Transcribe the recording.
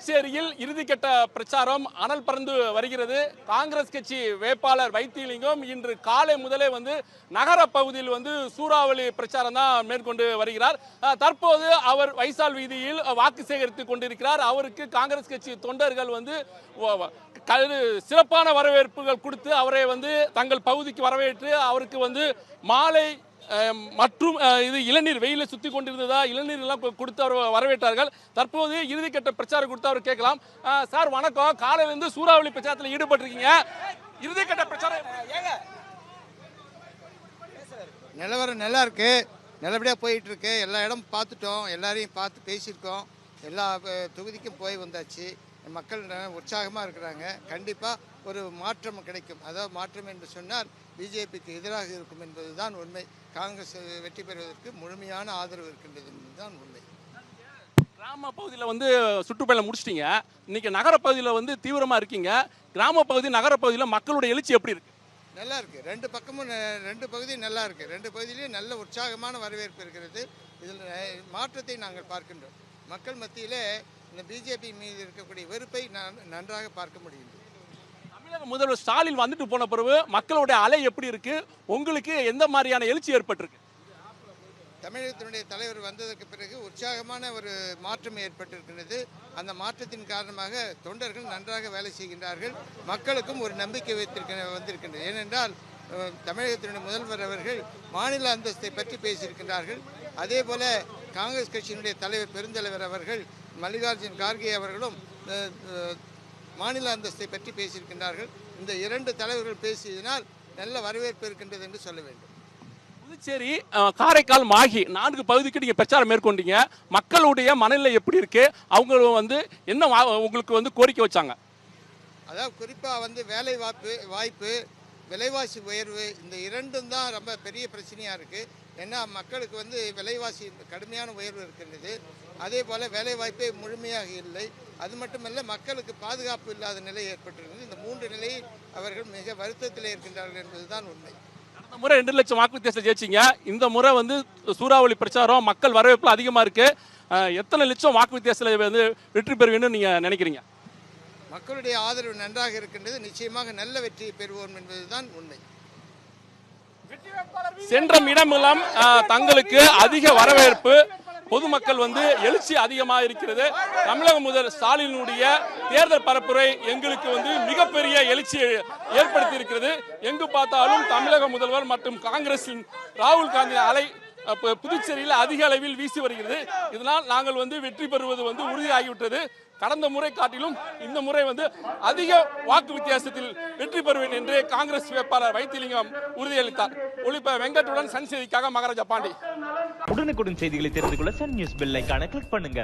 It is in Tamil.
புதுச்சேரியில் இறுதிக்கட்ட பிரச்சாரம் அனல் பறந்து வருகிறது. காங்கிரஸ் கட்சி வேட்பாளர் வைத்தியலிங்கம் இன்று காலை முதலே வந்து நகர பகுதியில் வந்து சூறாவளி பிரச்சாரம் தான் மேற்கொண்டு வருகிறார். தற்போது அவர் வைசால் வீதியில் வாக்கு சேகரித்துக் கொண்டிருக்கிறார். அவருக்கு காங்கிரஸ் கட்சி தொண்டர்கள் வந்து சிறப்பான வரவேற்புகள் கொடுத்து அவரை வந்து தங்கள் பகுதிக்கு வரவேற்று அவருக்கு வந்து மாலை மற்றும் இது இளநீர் வெயிலில் சுத்தி கொண்டிருந்ததா? இளநீர் எல்லாம் கொடுத்து அவர் வரவேற்றார்கள். தற்போது இறுதிக்கட்ட பிரச்சாரம் கொடுத்து அவர் கேட்கலாம். சார் வணக்கம். காலையிலேருந்து சூறாவளி பிரச்சாரத்தில் ஈடுபட்டிருக்கீங்க. இறுதிக்கட்ட பிரச்சாரம் நிலவரம் நல்லா இருக்கு. நல்லபடியாக போயிட்டு இருக்கு எல்லா இடமும் பார்த்துட்டோம். எல்லாரையும் பார்த்து பேசியிருக்கோம். எல்லா தொகுதிக்கும் போய் வந்தாச்சு. மக்கள் உற்சாகமாக இருக்கிறாங்க. கண்டிப்பாக ஒரு மாற்றம் கிடைக்கும். அதாவது மாற்றம் என்று சொன்னால் பிஜேபிக்கு எதிராக இருக்கும் என்பதுதான் உண்மை. காங்கிரஸ் வெற்றி பெறுவதற்கு முழுமையான ஆதரவு இருக்கின்றது என்பதுதான் உண்மை. கிராம பகுதியில் வந்து சுற்றுப்பயணம் முடிச்சிட்டீங்க. இன்னைக்கு நகர பகுதியில் வந்து தீவிரமா இருக்கீங்க. கிராம பகுதி நகர பகுதியில் மக்களுடைய எழுச்சி எப்படி இருக்கு? நல்லா இருக்கு. ரெண்டு பக்கமும் ரெண்டு பகுதியும் நல்லா இருக்கு. ரெண்டு பகுதியிலையும் நல்ல உற்சாகமான வரவேற்பு இருக்கிறது. இதில் மாற்றத்தை நாங்கள் பார்க்கின்றோம். மக்கள் மத்தியிலே இந்த பிஜேபி மீது இருக்கக்கூடிய வெறுப்பை நான் நன்றாக பார்க்க முடியுது தமிழக முதல்வர் ஸ்டாலின் வந்துட்டு போன பிறகு மக்களுடைய அலை எப்படி இருக்கு? உங்களுக்கு எந்த மாதிரியான எழுச்சி ஏற்பட்டிருக்கு? தமிழகத்தினுடைய தலைவர் வந்ததற்கு பிறகு உற்சாகமான ஒரு மாற்றம் ஏற்பட்டிருக்கிறது. அந்த மாற்றத்தின் காரணமாக தொண்டர்கள் நன்றாக வேலை செய்கின்றார்கள். மக்களுக்கும் ஒரு நம்பிக்கை வைத்திருக்க வந்திருக்கின்றது. ஏனென்றால் தமிழகத்தினுடைய முதல்வர் அவர்கள் மாநில அந்தஸ்தை பற்றி பேசியிருக்கின்றார்கள். அதே போல காங்கிரஸ் கட்சியினுடைய தலைவர் பெருந்தலைவர் அவர்கள் மல்லிகார்ஜுன் கார்கே அவர்களும் மாநில அந்தஸ்தை பற்றி பேசியிருக்கின்றார்கள். இந்த இரண்டு தலைவர்கள் பேசியதனால் நல்ல வரவேற்பு இருக்கின்றது என்று சொல்ல வேண்டும். புதுச்சேரி காரைக்கால் மாகி நான்கு பகுதிக்கு நீங்க பிரச்சாரம் மேற்கொண்டீங்க. மக்களுடைய மனநிலை எப்படி இருக்கு? அவங்க வந்து என்ன உங்களுக்கு வந்து கோரிக்கை வச்சாங்க? அதாவது குறிப்பாக வந்து வேலை வாய்ப்பு வாய்ப்பு விலைவாசி உயர்வு இந்த இரண்டும் தான் ரொம்ப பெரிய பிரச்சனையாக இருக்குது ஏன்னா மக்களுக்கு வந்து விலைவாசி கடுமையான உயர்வு இருக்கின்றது. அதே போல் வேலை வாய்ப்பே முழுமையாக இல்லை. அது மட்டுமல்ல மக்களுக்கு பாதுகாப்பு இல்லாத நிலை ஏற்பட்டிருக்கிறது. இந்த மூன்று நிலையில் அவர்கள் மிக வருத்தத்தில் இருக்கின்றார்கள் என்பதுதான் உண்மை. கடந்த முறை ரெண்டு லட்சம் வாக்கு வித்தியாசம் ஜெயிச்சிங்க. இந்த முறை வந்து சூறாவளி பிரச்சாரம் மக்கள் வரவேற்பு அதிகமா இருக்கு. அஹ், எத்தனை லட்சம் வாக்கு வித்தியாசத்தில் வந்து வெற்றி பெறுவீங்கன்னு நீங்க நினைக்கிறீங்க? மக்களுடைய ஆதரவு நன்றாக இருக்கின்றது. நிச்சயமாக நல்ல வெற்றியை பெறுவோம் என்பதுதான் உண்மை. சென்ற இடமெல்லாம் தங்களுக்கு அதிக வரவேற்பு. பொதுமக்கள் வந்து எழுச்சி அதிகமாக இருக்கிறது. தமிழக முதல் ஸ்டாலினுடைய தேர்தல் பரப்புரை எங்களுக்கு வந்து மிகப்பெரிய எழுச்சியை ஏற்படுத்தி இருக்கிறது எங்கு பார்த்தாலும் தமிழக முதல்வர் மற்றும் காங்கிரசின் ராகுல் காந்தி அலை புதுச்சேரியில் அதிக அளவில் வீசி வருகிறது. இதனால் நாங்கள் வந்து வெற்றி பெறுவது வந்து உறுதியாகிவிட்டது. கடந்த முறை காட்டிலும் இந்த முறை வந்து அதிக வாக்கு வித்தியாசத்தில் வெற்றி பெறுவேன் என்று காங்கிரஸ் வேட்பாளர் வைத்திலிங்கம் உறுதியளித்தார். ஒளிப்ப வெங்கட்டுடன் சன் செய்திக்காக மகாராஜா பாண்டி. உடனுக்குடன் செய்திகளை தெரிந்து கொள்ள சன் நியூஸ் பெல் கிளிக் பண்ணுங்க.